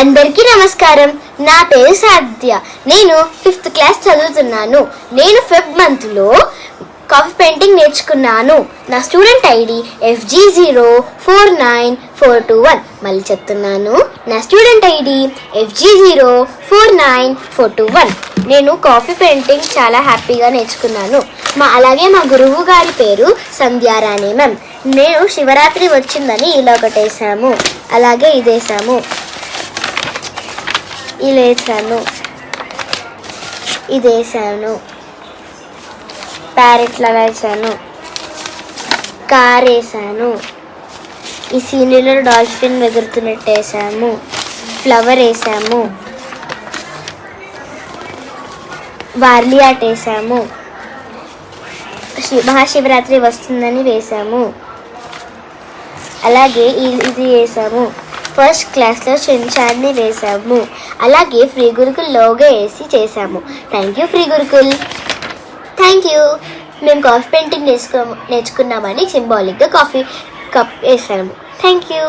అందరికీ నమస్కారం. నా పేరు సాధ్య. నేను ఫిఫ్త్ క్లాస్ చదువుతున్నాను. నేను ఫిఫ్త్ మంత్లో కాఫీ పెయింటింగ్ నేర్చుకున్నాను. నా student ID FG zero four nine four two one మళ్ళీ చెప్తున్నాను. నా student ID FG zero four nine four two one నేను కాఫీ పెయింటింగ్ చాలా హ్యాపీగా నేర్చుకున్నాను. మా అలాగే మా గురువు గారి పేరు సంధ్యారాణి మ్యామ్ నేను శివరాత్రి వచ్చిందని ఇలా ఒకటేసాము అలాగే ఇదేసాము ఇలా వేసాను ఇది వేసాను. ప్యారెట్ లాగా వేసాను కార్ వేసాను ఈ సీనరీలో డాల్ఫిన్ ఎగురుతున్నట్టు వేసాము ఫ్లవర్ వేసాము. వార్లీ ఆర్ట్ వేసాము. శి- మహాశివరాత్రి వస్తుందని వేసాము. అలాగే ఇది వేసాము. ఫస్ట్ క్లాస్లో చెంచాన్ని వేసాము అలాగే ఫ్రీ గురుకుల్ లోగో వేసి చేసాము thank you free Gurukul. Thank you. మేము కాఫీ పెయింటింగ్ నేర్చుకో నేర్చుకున్నామని సింబాలిక్గా కాఫీ కప్ వేసాము థ్యాంక్ యూ.